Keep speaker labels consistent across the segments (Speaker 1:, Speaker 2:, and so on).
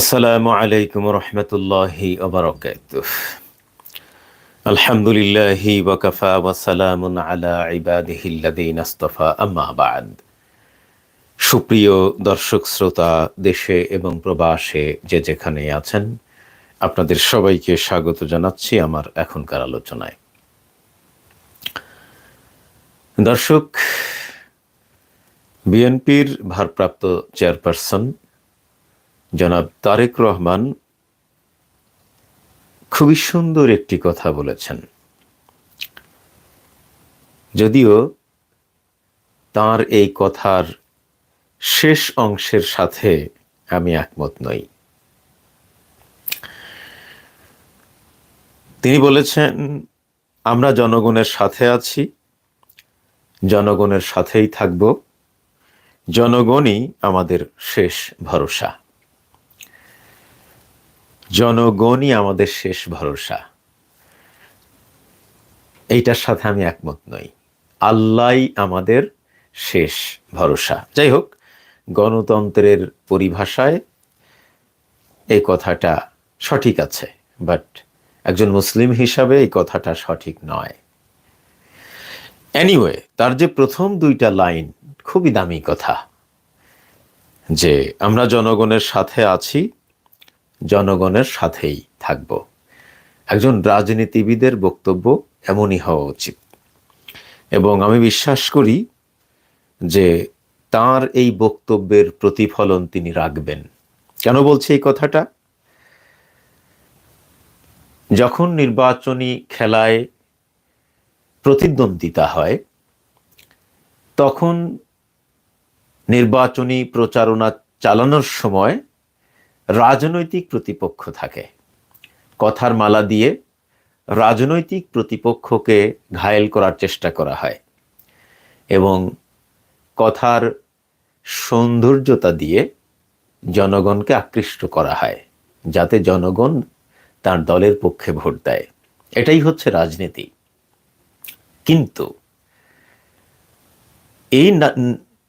Speaker 1: আসসালামু আলাইকুম রহমতুল্লাহি আলহামদুলিল্লাহি ওয়াকাফা ওয়াসালামুন আলা ইবাদিহিল্লাদিন আস্তফা, আম্মা বাদ। সুপ্রিয় দর্শক, শ্রোতা, দেশে এবং প্রবাসে যে যেখানে আছেন, আপনাদের সবাইকে স্বাগত জানাচ্ছি আমার এখনকার আলোচনায়। দর্শক, বিএনপির ভারপ্রাপ্ত চেয়ারপারসন জনাব তারেক রহমান খুবই সুন্দর একটি কথা বলেছেন। যদিও তার এই কথার শেষ অংশের সাথে আমি একমত নই। তিনি বলেছেন, আমরা জনগণের সাথে আছি, জনগণের সাথেই থাকব, জনগণই আমাদের শেষ ভরসা। জনগণই আমাদের শেষ ভরসা। এইটার সাথে আমি একমত নই। আল্লাহ আমাদের শেষ ভরসা। যাই হোক, গণতন্ত্রের পরিভাষায় এই কথাটা সঠিক আছে, বাট একজন মুসলিম হিসাবে এই কথাটা সঠিক নয়। এনিওয়ে তার যে প্রথম দুইটা লাইন খুবই দামি কথা, যে আমরা জনগণের সাথে আছি জনগণের সাথেই থাকব। একজন রাজনীতিবিদের বক্তব্য এমনই হওয়া উচিত। এবং আমি বিশ্বাস করি যে তার এই বক্তব্যের প্রতিফলন তিনি রাখবেন। কেন বলছে এই কথাটা? যখন নির্বাচনী খেলায় প্রতিদ্বন্দ্বিতা হয়, তখন নির্বাচনী প্রচারণা চালানোর সময় রাজনৈতিক প্রতিপক্ষ থাকে। কথার মালা দিয়ে রাজনৈতিক প্রতিপক্ষকে ঘায়েল করার চেষ্টা করা হয় এবং কথার সৌন্দর্যতা দিয়ে জনগণকে আকৃষ্ট করা হয়, যাতে জনগণ তার দলের পক্ষে ভোট দেয়। এটাই হচ্ছে রাজনীতি। কিন্তু এই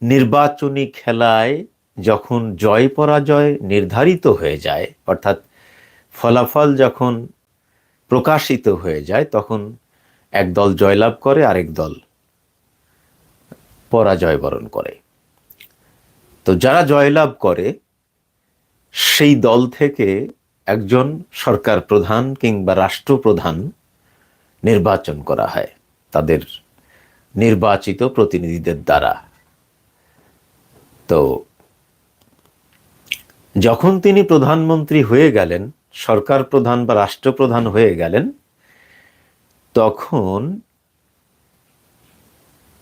Speaker 1: নির্বাচনী খেলায় যখন জয় পরাজয় নির্ধারিত হয়ে যায়, অর্থাৎ ফলাফল যখন প্রকাশিত হয়ে যায়, তখন এক দল জয়লাভ করে, আরেক দল পরাজয় বরণ করে। তো যারা জয়লাভ করে, সেই দল থেকে একজন সরকার প্রধান কিংবা রাষ্ট্রপ্রধান নির্বাচন করা হয়, তাদের নির্বাচিত প্রতিনিধিদের দ্বারা। তো যখন তিনি প্রধানমন্ত্রী হয়ে গেলেন, সরকার প্রধান বা রাষ্ট্রপ্রধান হয়ে গেলেন, তখন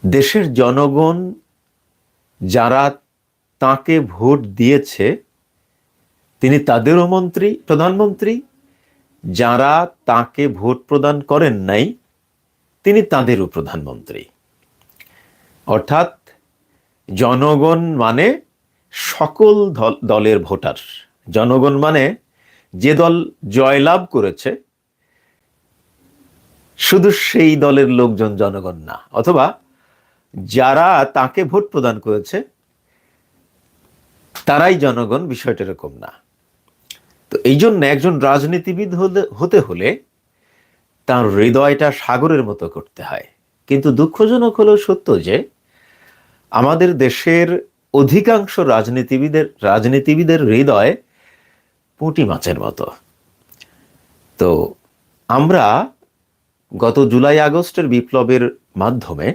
Speaker 1: দেশের জনগণ যারা তাকে ভোট দিয়েছে, তিনি তাদেরও মন্ত্রী, প্রধানমন্ত্রী, যারা তাকে ভোট প্রদান করেন নাই, তিনি তাদেরও প্রধানমন্ত্রী। অর্থাৎ জনগণ মানে সকল দলের ভোটার। জনগণ মানে যে দল জয়লাভ করেছে, শুধু সেই দলের লোকজন জনগণ না, অথবা যারা তাকে ভোট প্রদান করেছে, তারাই জনগণ, বিষয়টা এরকম না। তো এই জন্য একজন রাজনীতিবিদ হতে হলে তার হৃদয়টা সাগরের মতো করতে হয়। কিন্তু দুঃখজনক হলো সত্য যে আমাদের দেশের অধিকাংশ রাজনীতিবিদের রাজনীতিবিদের হৃদয় পুঁটি মাছের মতো। তো আমরা গত জুলাই আগস্টের বিপ্লবের মাধ্যমে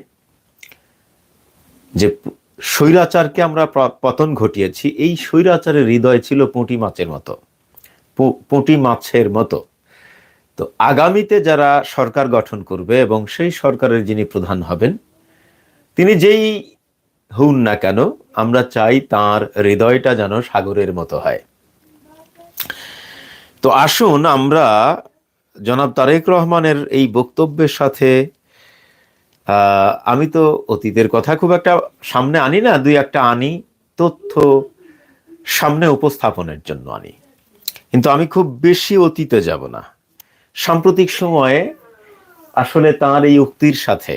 Speaker 1: যে স্বৈরাচারকে আমরা পতন ঘটিয়েছি, এই স্বৈরাচারের হৃদয় ছিল পুঁটি মাছের মতো। পুঁটি মাছের মতো। তো আগামীতে যারা সরকার গঠন করবে এবং সেই সরকারের যিনি প্রধান হবেন, তিনি যেই হন না কেন, আমরা চাই তার হৃদয়টা যেন সাগরের মতো হয়। তো আসুন আমরা জনাব তারেক রহমানের এই বক্তব্যের সাথে আমি তো অতীতের কথা খুব একটা সামনে আনি না, দুই একটা আনি, তথ্য সামনে উপস্থাপনের জন্য আনি। কিন্তু আমি খুব বেশি অতীতে যাব না। সাম্প্রতিক সময়ে আসলে তার এই উক্তির সাথে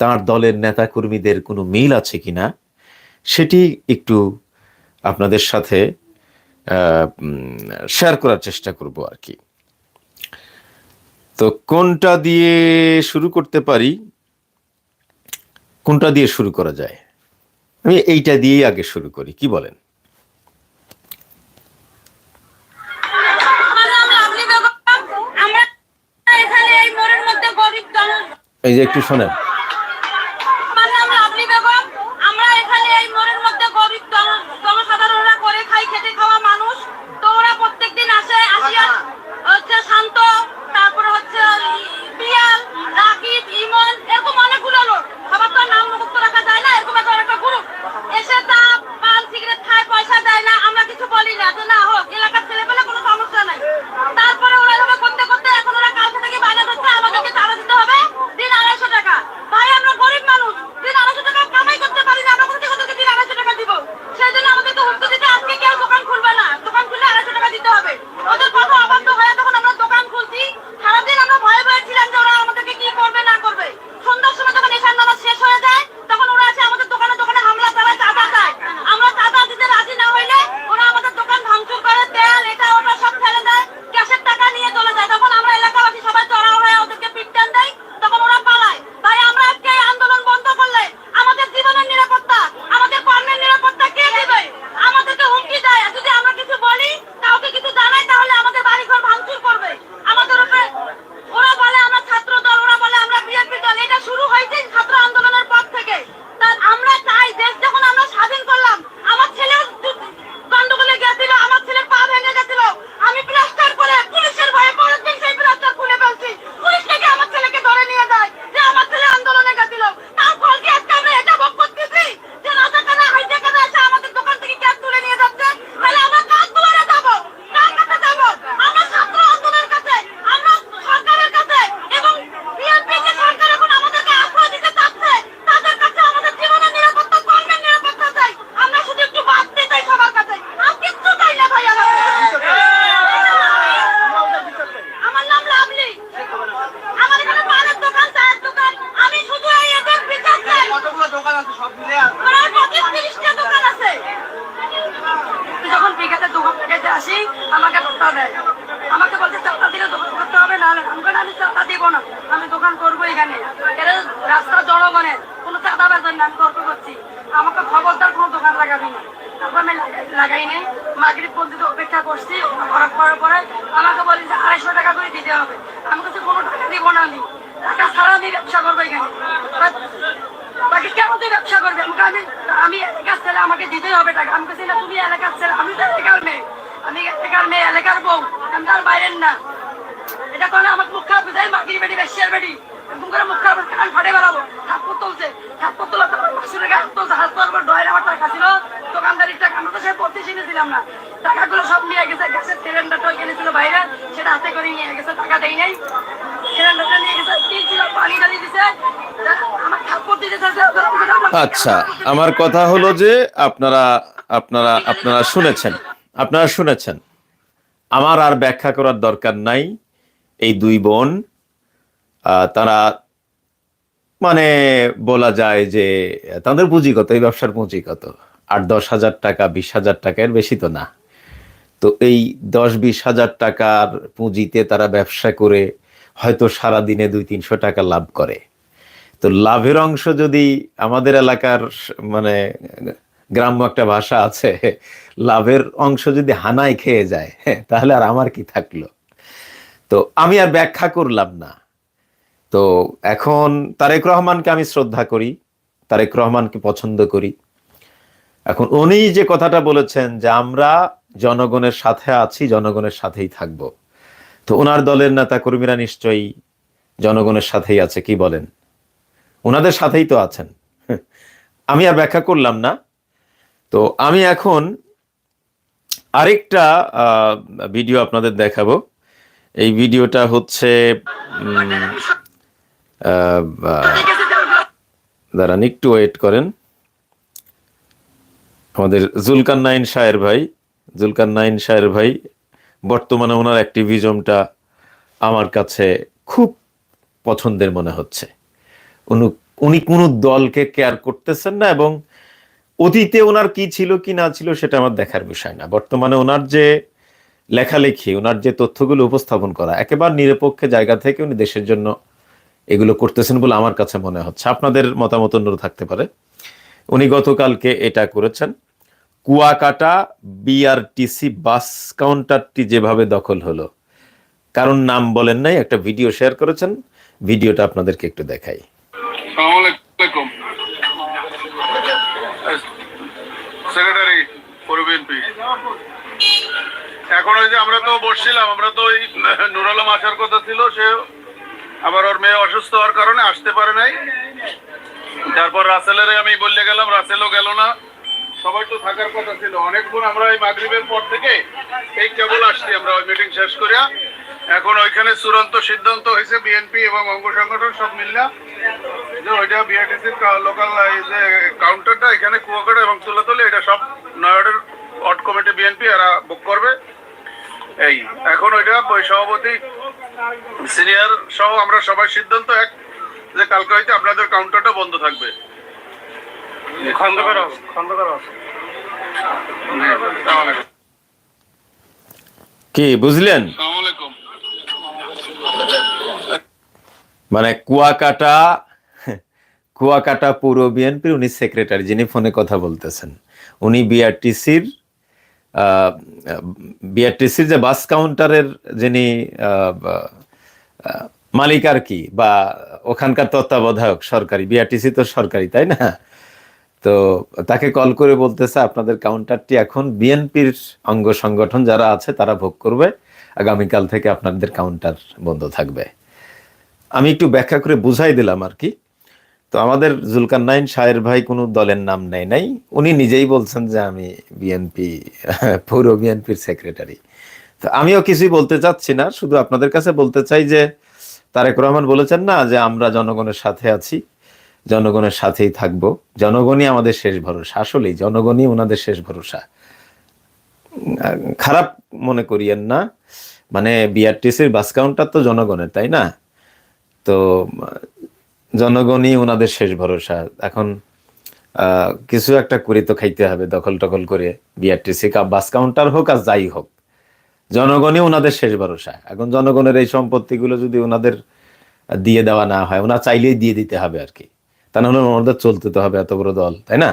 Speaker 1: তার দলের নেতাকর্মীদের কোনো মিল আছে কি না সেটি একটু আপনাদের সাথে
Speaker 2: শেয়ার করার চেষ্টা করব আর কি। তো কোনটা দিয়ে শুরু করতে পারি? কোনটা দিয়ে শুরু করা যায়? আমি এইটা দিয়েই আগে শুরু করি কি বলেন?
Speaker 3: এই
Speaker 2: যে একটু শোনেন।
Speaker 3: দিতে হবে। আমি কাছে কোনো টাকা দিব না আমি। টাকা ছাড়া আমি ব্যবসা করব এখানে। বাকি কেন তুই ব্যবসা করবে আমাকে আমি আমি এলাকার ছেলে, আমাকে দিতেই হবে টাকা। আমি কাছে তুমি এলাকার ছেলে, আমি তো এলাকার মেয়ে। আমি এলাকার মেয়ে, এলাকার বউ। আমি তার বাইরের না। এটা করলে আমার মুখ খারাপ যায় মাগির বেটি, বেশিয়ার বেটি। এরকম করে মুখ খারাপ কান ফাটে বেড়াবো। হাতপত তুলছে। হাতপত তোলা তো পাঁচশো টাকা হাত তুলছে। হাত তোলার পর ডয়ের আমার টাকা ছিল। দোকানদারির টাকা আমরা তো সে পড়তে শিখেছিলাম না। টাকাগুলো সব নিয়ে গেছে, গ্যাসের সিলিন্ডারটা কিনেছিল বাইরে। সেটা করে নিয়ে গেছে, টাকা দেয় নাই।
Speaker 2: আচ্ছা আমার কথা হলো যে আপনারা আপনারা আপনারা শুনেছেন আপনারা শুনেছেন। আমার আর ব্যাখ্যা করার দরকার নাই। এই দুই বোন তারা মানে বলা যায় যে, তাদের পুঁজিগত, এই ব্যবসার পুঁজিগত। আট, দশ হাজার টাকা, বিশ হাজার টাকার বেশি তো না। তো এই দশ বিশ হাজার টাকার পুঁজিতে তারা ব্যবসা করে হয়তো সারা দিনে দুই তিনশো টাকা লাভ করে। তো লাভের অংশ যদি আমাদের এলাকার মানে গ্রাম্য একটা ভাষা আছে লাভের অংশ যদি হানায় খেয়ে যায় হ্যাঁ, তাহলে আর আমার কি থাকল? তো আমি আর ব্যাখ্যা করলাম না। তো এখন তারেক রহমানকে আমি শ্রদ্ধা করি তারেক রহমানকে পছন্দ করি। এখন উনি যে কথাটা বলেছেন যে আমরা জনগণের সাথে আছি, জনগণের সাথেই থাকব। তো ওনার দলের নেতা কর্মীরা নিশ্চয়ই জনগণের সাথেই আছে, কি বলেন? ওনাদের সাথেই তো আছেন। আমি আর ব্যাখ্যা করলাম না। তো আমি এখন আরেকটা ভিডিও আপনাদের দেখাবো। এই ভিডিওটা হচ্ছে দাঁড়ান, একটু ওয়েট করেন। আমাদের জুলকান নাইন শায়ের ভাই। জুলকান নাইন শায়ের ভাই, বর্তমানে ওনার অ্যাক্টিভিজমটা আমার কাছে খুব পছন্দের মনে হচ্ছে। উনি উনি কোনো দলকে কেয়ার করতেছেন না এবং
Speaker 1: অতীতে ওনার কি ছিল, কি না ছিল সেটা আমার দেখার বিষয় না। বর্তমানে ওনার যে লেখালেখি, ওনার যে তথ্যগুলো উপস্থাপন করা, একেবারে নিরপেক্ষ জায়গা থেকে উনি দেশের জন্য এগুলো করতেছেন বলে আমার কাছে মনে হচ্ছে। আপনাদের মতামত অন্য থাকতে পারে। উনি গতকালকে এটা করেছেন। কুয়াকাটা বিআরটিসি বাস কাউন্টারটি যেভাবে দখল হলো। কারণ নাম বলেন নাই, একটা ভিডিও শেয়ার করেছেন। ভিডিওটা আপনাদেরকে একটু দেখাই।
Speaker 4: সেক্রেটারি এখন ওই যে আমরা তো বসছিলাম, আমরা তো ওই নুর আলম আসার কথা ছিল, সে আবার ওর মেয়ে অসুস্থ হওয়ার কারণে আসতে পারে নাই। তারপর রাসেলের আমি বললে গেলাম, রাসেলও গেল না। সবাই তো থাকার কথা ছিল। অনেকক্ষণ আমরা এই মাগরিবের পর থেকে এই কেবল আসছি আমরা, ওই মিটিং শেষ করিয়া। এখন ওইখানে চূড়ান্ত সিদ্ধান্ত হয়েছে বিএনপি এবং অঙ্গ সংগঠন সব মিললা যে ওইটা বিআরটিসির লোকাল যে কাউন্টারটা এখানে কুয়াকাটা এবং তুলাতলি, এটা সব নয়াডের অট কমিটি বিএনপি এরা বুক করবে। এই, এখন ওইটা ওই সভাপতি সিনিয়র সহ আমরা সবাই সিদ্ধান্ত এক যে কালকে হইতে আপনাদের কাউন্টারটা বন্ধ থাকবে। খন্দকার খন্দকার
Speaker 1: কি বুঝলেন? মানে কুয়াকাটা কুয়াকাটা পৌর বিএনপির উনি সেক্রেটারি যিনি ফোনে কথা বলতেছেন। উনি বিআরটিসির বিআরটিসির যে বাস কাউন্টারের যিনি মালিক আর কি বা ওখানকার তত্ত্বাবধায়ক সরকারি বিআরটিসি তো সরকারি তাই না? তো তাকে কল করে বলতেছে আপনাদের কাউন্টারটি এখন বিএনপির অঙ্গ সংগঠন যারা আছে তারা ভোগ করবে। আগামীকাল থেকে আপনাদের কাউন্টার বন্ধ থাকবে। আমি একটু ব্যাখ্যা করে বুঝাই দিলাম আর কি। তো আমাদের জুলকার নাইন শাহের ভাই কোনো দলের নাম নেয় নাই। উনি নিজেই বলছেন যে আমি বিএনপি পৌর বিএনপির সেক্রেটারি তো আমিও কিছুই বলতে চাচ্ছি না। শুধু আপনাদের কাছে বলতে চাই যে তারেক রহমান বলেছেন না যে আমরা জনগণের সাথে আছি। জনগণের সাথেই থাকব। জনগণই আমাদের শেষ ভরসা। আসলেই জনগণই ওনাদের শেষ ভরসা। খারাপ মনে করিয়েন না। মানে বিআরটিসির বাস কাউন্টার তো জনগণের, তাই না? তো, জনগণই ওনাদের শেষ ভরসা। এখন কিছু একটা করে তো খাইতে হবে, দখল টখল করে বিআরটিসি বাস কাউন্টার হোক আর যাই হোক। জনগণই ওনাদের শেষ ভরসা। এখন জনগণের এই সম্পত্তিগুলো যদি ওনাদের দিয়ে দেওয়া না হয় ওনা চাইলেই দিয়ে দিতে হবে আর কি। তা নাহলে ওনাদের চলতে তো হবে এত বড় দল, তাই না?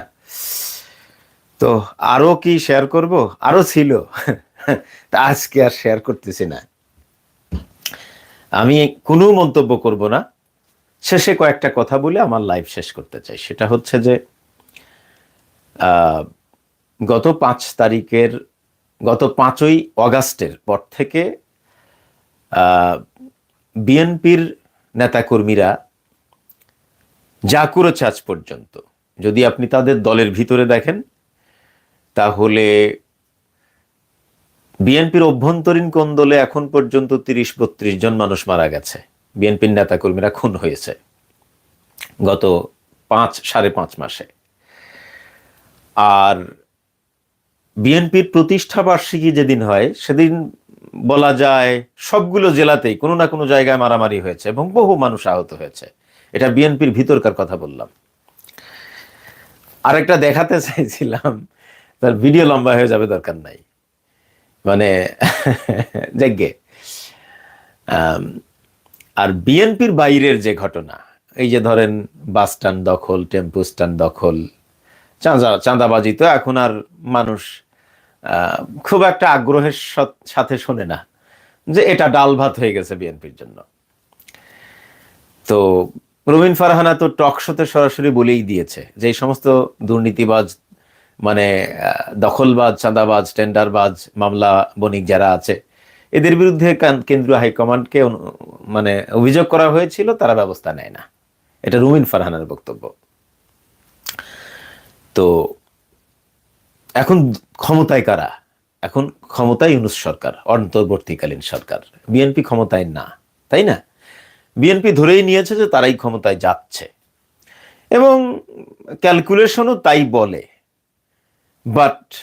Speaker 1: তো আরও কি শেয়ার করব? আরও ছিল। তা আজকে আর শেয়ার করতেছি না। আমি কোনো মন্তব্য করব না। শেষে কয়েকটা কথা বলে আমার লাইভ শেষ করতে চাই। সেটা হচ্ছে যে গত পাঁচ তারিখের, গত পাঁচই অগাস্টের পর থেকে বিএনপির নেতাকর্মীরা যা করেছে আজ পর্যন্ত। যদি আপনি তাদের দলের ভিতরে দেখেন, তাহলে বিএনপির অভ্যন্তরীণ কোন্দলে এখন পর্যন্ত তিরিশ বত্রিশ জন মানুষ মারা গেছে। বিএনপির নেতাকর্মীরা খুন হয়েছে গত পাঁচ, সাড়ে পাঁচ মাসে। আর বিএনপির প্রতিষ্ঠা বার্ষিকী যেদিন হয়, সেদিন বলা যায় সবগুলো জেলাতেই কোনো না কোনো জায়গায় মারামারি হয়েছে এবং বহু মানুষ আহত হয়েছে। এটা বিএনপির ভিতরকার কথা বললাম। আরেকটা দেখাতে চাইছিলাম, তার ভিডিও লম্বা হয়ে যাবে দরকার নাই। মানে যাজ্ঞে আর বিএনপির বাইরের যে ঘটনা, এই যে ধরেন বাস স্ট্যান্ড দখল, টেম্পু স্ট্যান্ড দখল, চাঁদা, চাঁদাবাজি তো এখন আর মানুষ খুব একটা আগ্রহের সাথে শোনে না যে এটা ডাল ভাত হয়ে গেছে বিএনপির জন্য। তো রবিন ফারহানা তো টক শোতে সরাসরি বলেই দিয়েছে যে এই সমস্ত দুর্নীতিবাজ মানে দখলবাজ, চাঁদাবাজ, টেন্ডারবাজ, মামলা বণিক যারা আছে, এদের বিরুদ্ধে কেন্দ্রীয় হাইকমান্ডকে মানে অভিযোগ করা হয়েছিল, তারা ব্যবস্থা নেয় না। এটা রুমিন ফারহানার বক্তব্য। তো, এখন ক্ষমতায় কারা? এখন ক্ষমতায় ইউনুস সরকার, অন্তর্বর্তীকালীন সরকার। বিএনপি ক্ষমতায় না, তাই না? বিএনপি ধরেই নিয়েছে যে তারাই ক্ষমতায় যাচ্ছে। এবং ক্যালকুলেশনও তাই বলে। বাট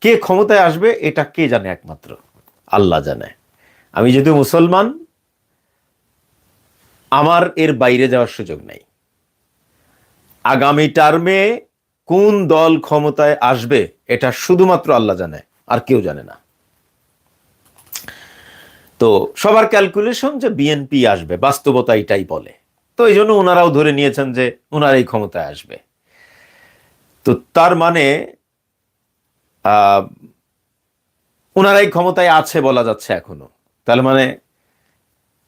Speaker 1: কে ক্ষমতায় আসবে এটা কে জানে একমাত্র? আল্লাহ জানে। আমি যদি মুসলমান, আমার এর বাইরে যাওয়ার সুযোগ নেই। আগামী টার্মে কোন দল ক্ষমতায় আসবে এটা শুধুমাত্র আল্লাহ জানে, আর কেউ জানে না। তো সবার ক্যালকুলেশন যে বিএনপি আসবে, বাস্তবতা এটাই বলে। তো এই জন্য ওনারাও ধরে নিয়েছেন যে ওনারাই ক্ষমতায় আসবে। তো তার মানে ওনারাই ক্ষমতায় আছে বলা যাচ্ছে এখনও। তাহলে মানে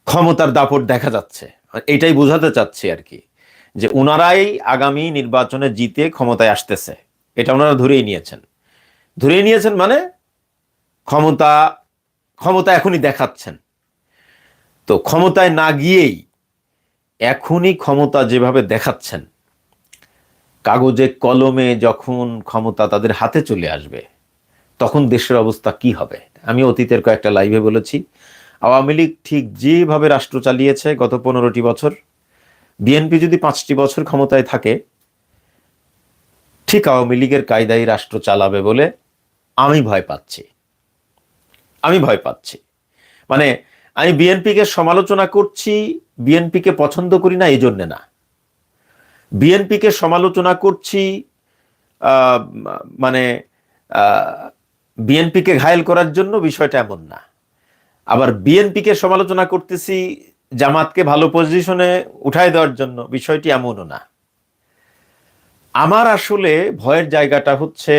Speaker 1: ক্ষমতার দাপট দেখা যাচ্ছে। এটাই বোঝাতে চাচ্ছি আর কি, যে ওনারাই আগামী নির্বাচনে জিতে ক্ষমতায় আসতেছে। এটা ওনারা ধরেই নিয়েছেন। ধরেই নিয়েছেন মানে ক্ষমতা ক্ষমতা এখনই দেখাচ্ছেন। তো ক্ষমতায় না গিয়েই এখনই ক্ষমতা যেভাবে দেখাচ্ছেন, কাগজে কলমে যখন ক্ষমতা তাদের হাতে চলে আসবে, তখন দেশের অবস্থা কি হবে? আমি অতীতের কয়েকটা লাইভে বলেছি, আওয়ামী লীগ ঠিক যেভাবে রাষ্ট্র চালিয়েছে গত পনেরোটি বছর, বিএনপি যদি পাঁচটি বছর ক্ষমতায় থাকে, ঠিক আওয়ামী লীগের কায়দায় রাষ্ট্র চালাবে বলে আমি ভয় পাচ্ছি। আমি ভয় পাচ্ছি। মানে আমি বিএনপিকে সমালোচনা করছি, বিএনপিকে পছন্দ করি না এই জন্যে না। বিএনপিকে সমালোচনা করছি মানে বিএনপিকে ঘায়েল করার জন্য বিষয়টা এমন না। আবার বিএনপিকে সমালোচনা করতেছি, জামাতকে ভালো পজিশনে উঠায় দেওয়ার জন্য, বিষয়টি এমনও না। আমার আসলে ভয়ের জায়গাটা হচ্ছে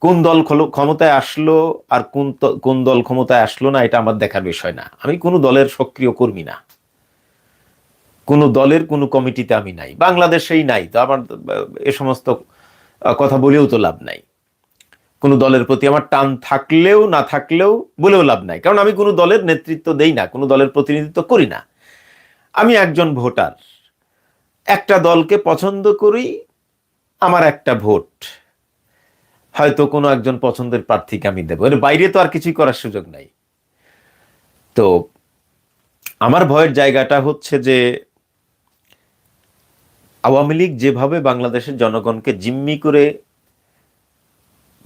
Speaker 1: কোন দল ক্ষমতায় আসলো আর কোন কোন দল ক্ষমতায় আসলো না, এটা আমার দেখার বিষয় না। আমি কোনো দলের সক্রিয় কর্মী না। কোনো দলের কোনো কমিটিতে আমি নাই। বাংলাদেশেই নাই, তো আমার এ সমস্ত কথা বলেও তো লাভ নাই। কোনো দলের প্রতি আমার টান থাকলেও, না থাকলেও বলেও লাভ নাই। কারণ আমি কোনো দলের নেতৃত্ব দেই না, কোনো দলের প্রতিনিধিত্ব করি না। আমি একজন ভোটার। একটা দলকে পছন্দ করি, আমার একটা ভোট। হয়তো কোনো একজন পছন্দের প্রার্থীকে আমি দেবো। এর বাইরে তো আর কিছুই করার সুযোগ নাই। তো আমার ভয়ের জায়গাটা হচ্ছে যে আওয়ামী লীগ যেভাবে বাংলাদেশের জনগণকে জিম্মি করে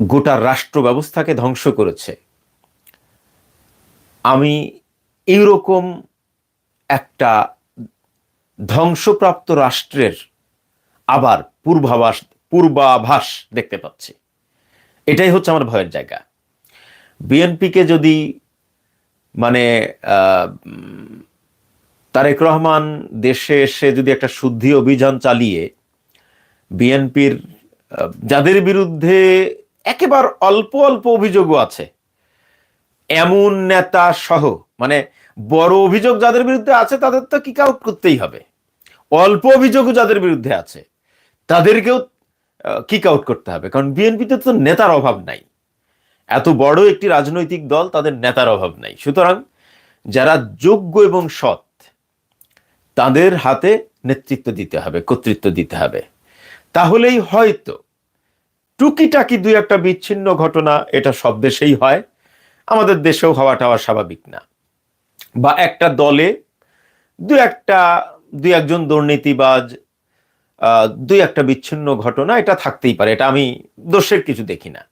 Speaker 1: গোটা রাষ্ট্র ব্যবস্থাকে ধ্বংস করেছে, আমি এইরকম একটা ধ্বংসপ্রাপ্ত রাষ্ট্রের আবার পূর্বাভাস পূর্বাভাস দেখতে পাচ্ছি। এটাই হচ্ছে আমার ভয়ের জায়গা। বিএনপিকে যদি মানে তারেক রহমান দেশে এসে যদি একটা শুদ্ধি অভিযান চালিয়ে বিএনপির যাদের বিরুদ্ধে একেবারে অল্প অল্প অভিযোগও আছে, এমন নেতা সহ মানে বড় অভিযোগ যাদের বিরুদ্ধে আছে তাদের তো কিক আউট করতেই হবে। অল্প অভিযোগও যাদের বিরুদ্ধে আছে, তাদেরকেও কিক আউট করতে হবে। কারণ বিএনপিতে তো নেতার অভাব নাই। এত বড় একটি রাজনৈতিক দল তাদের নেতার অভাব নাই। সুতরাং যারা যোগ্য এবং সৎ, তাদের হাতে নেতৃত্ব দিতে হবে, কর্তৃত্ব দিতে হবে। তাহলেই হয়তো টুকিটাকি দুই একটা বিচ্ছিন্ন ঘটনা এটা সব দেশেই হয়। আমাদের দেশেও হওয়াটা হওয়া স্বাভাবিক না। বা একটা দলে দু একটা, দু একজন দুর্নীতিবাজ দুই একটা বিচ্ছিন্ন ঘটনা, এটা থাকতেই পারে, এটা আমি দোষের কিছু দেখি না।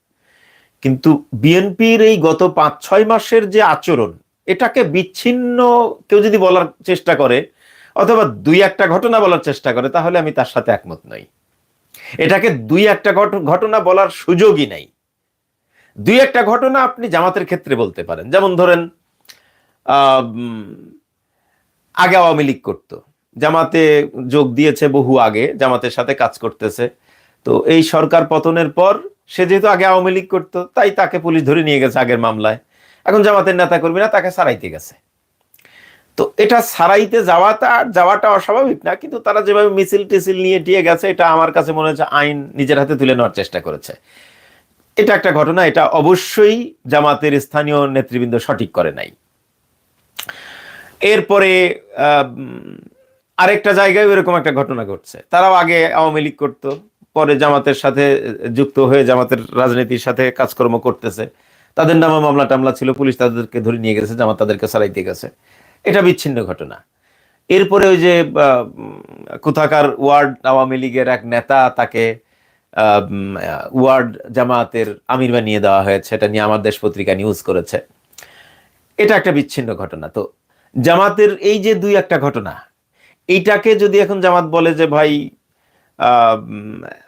Speaker 1: কিন্তু বিএনপির এই গত পাঁচ, ছয় মাসের যে আচরণ, এটাকে বিচ্ছিন্ন কেউ যদি বলার চেষ্টা করে, অথবা দুই একটা ঘটনা বলার চেষ্টা করে, তাহলে আমি তার সাথে একমত নই। এটাকে দুই একটা ঘট- ঘটনা বলার সুযোগই নাই। দুই একটা ঘটনা আপনি জামাতের ক্ষেত্রে বলতে পারেন। যেমন ধরেন আগে আওয়ামী লীগ করতো। জামাতে যোগ দিয়েছে বহু আগে, জামাতের সাথে কাজ করতেছে। তো এই সরকার পতনের পর সে যেহেতু আগে আওয়ামী লীগ করতো, তাই তাকে পুলিশ ধরে নিয়ে গেছে আগের মামলায়। এখন জামাতের নেতা কর্মীরা তাকে সারাইতে গেছে। তো এটা সারাইতে যাওয়াটা যাওয়াটা অস্বাভাবিক না, কিন্তু তারা যেভাবে মিছিল টিছিল নিয়ে দিয়ে গেছে, এটা আমার কাছে মনে হচ্ছে আইন নিজের হাতে তুলে নেওয়ার চেষ্টা করেছে। এটা একটা ঘটনা, এটা অবশ্যই জামাতের স্থানীয় নেতৃবৃন্দ সঠিক করে নাই। এরপরে আরেকটা জায়গায় এরকম একটা ঘটনা ঘটছে। তারাও আগে আওয়ামী লীগ করতো, পরে জামাতের সাথে যুক্ত হয়ে জামাতের রাজনীতির সাথে কাজকর্ম করতেছে। তাদের নামে মামলা টামলা ছিল, পুলিশ তাদেরকে ধরে নিয়ে গেছে, জামাত তাদেরকে সারাইতে গেছে। এটা বিচ্ছিন্ন ঘটনা। এরপরে ওই যে কোথাকার ওয়ার্ড আওয়ামী লীগের এক নেতা তাকে ওয়ার্ড জামাতের আমির বানিয়ে দেওয়া হয়েছে। এটা নিয়ে আমার দেশ পত্রিকা নিউজ করেছে। এটা একটা বিচ্ছিন্ন ঘটনা। তো জামাতের এই যে দুই একটা ঘটনা এইটাকে যদি এখন জামাত বলে যে, ভাই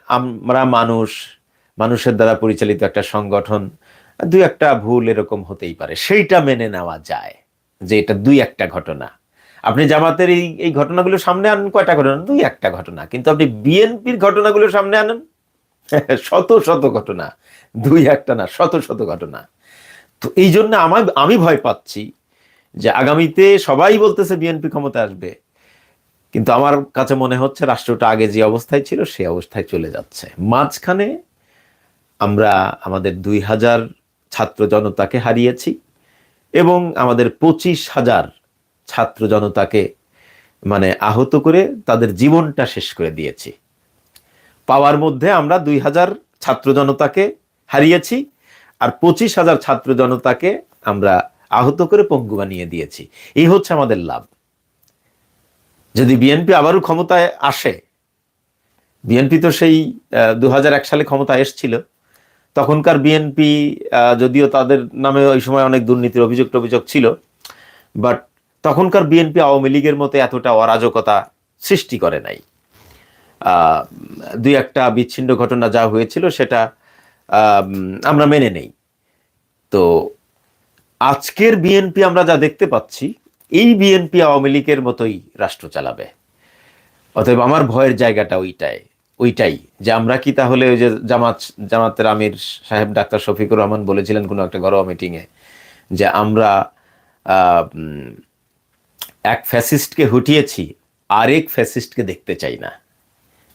Speaker 1: আমরা মানুষ, মানুষের দ্বারা পরিচালিত একটা সংগঠন দুই একটা ভুল এরকম হতেই পারে। সেইটা মেনে নেওয়া যায় যে এটা দুই একটা ঘটনা। আপনি জামাতের এই এই ঘটনাগুলো সামনে আনেন, কয়টা ঘটনা? দুই একটা ঘটনা। কিন্তু আপনি বিএনপির ঘটনাগুলো সামনে আনেন, শত শত ঘটনা। দুই একটা না, শত শত ঘটনা। তো এই জন্য আমার, আমি ভয় পাচ্ছি যে আগামীতে সবাই বলতেছে বিএনপি ক্ষমতা আসবে। কিন্তু আমার কাছে মনে হচ্ছে রাষ্ট্রটা আগে যে অবস্থায় ছিল সেই অবস্থায় চলে যাচ্ছে। মাঝখানে আমরা আমাদের দুই হাজার ছাত্র জনতাকে হারিয়েছি এবং আমাদের পঁচিশ হাজার ছাত্র জনতাকে মানে আহত করে তাদের জীবনটা শেষ করে দিয়েছি। পাওয়ার মধ্যে আমরা দুই হাজার ছাত্র জনতাকে হারিয়েছি আর পঁচিশ হাজার ছাত্র জনতাকে আমরা আহত করে পঙ্গু বানিয়ে দিয়েছি। এই হচ্ছে আমাদের লাভ। যদি বিএনপি আবারও ক্ষমতায় আসে বিএনপি তো সেই দু সালে ক্ষমতায় এসছিল, তখনকার বিএনপি যদিও তাদের নামে ওই সময় অনেক দুর্নীতির অভিযোগ টভিযোগ ছিল, বাট তখনকার বিএনপি আওয়ামী লীগের মতো এতটা অরাজকতা সৃষ্টি করে নাই। দুই একটা বিচ্ছিন্ন ঘটনা যা হয়েছিল সেটা আমরা মেনে নেই। তো আজকের বিএনপি আমরা যা দেখতে পাচ্ছি এই বিএনপি আওয়ামী লীগের মতোই রাষ্ট্র চালাবে। অতএব আমার ভয়ের জায়গাটা ওইটাই ওইটাই। যে আমরা কি তাহলে ওই যে জামাত, জামাতের আমির সাহেব ডাক্তার শফিকুর রহমান বলেছিলেন কোনো একটা ঘরোয়া মিটিংয়ে যে আমরা এক ফ্যাসিস্টকে হটিয়েছি, আরেক ফ্যাসিস্টকে দেখতে চাই না।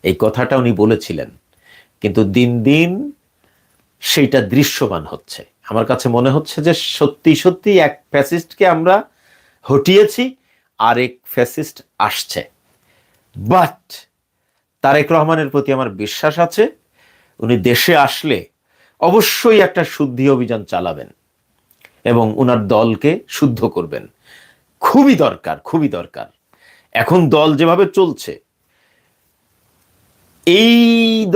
Speaker 1: এই কথাটা উনি বলেছিলেন। কিন্তু দিন দিন সেইটা দৃশ্যমান হচ্ছে। আমার কাছে মনে হচ্ছে যে সত্যি সত্যি এক ফ্যাসিস্টকে আমরা হটিয়েছি, আরেক ফ্যাসিস্ট আসছে। বাট তারেক রহমানের প্রতি আমার বিশ্বাস আছে, উনি দেশে আসলে অবশ্যই একটা শুদ্ধি অভিযান চালাবেন এবং ওনার দলকে শুদ্ধ করবেন। খুবই দরকার খুবই দরকার। এখন দল যেভাবে চলছে, এই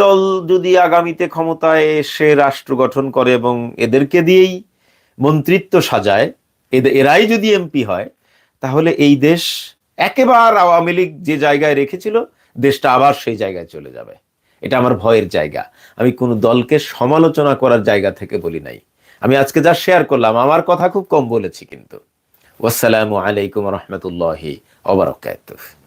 Speaker 1: দল যদি আগামীতে ক্ষমতায় এসে রাষ্ট্র গঠন করে এবং এদেরকে দিয়েই মন্ত্রিত্ব সাজায় এরাই যদি এমপি হয় তাহলে এই দেশ একেবার আওয়ামী লীগ যে জায়গায় রেখেছিল, দেশটা আবার সেই জায়গায় চলে যাবে। এটা আমার ভয়ের জায়গা। আমি কোনো দলকে সমালোচনা করার জায়গা থেকে বলি নাই। আমি আজকে যা শেয়ার করলাম, আমার কথা খুব কম বলেছি কিন্তু। ওয়াসালামু আলাইকুম রহমতুল্লাহি ওবরাকাতুহ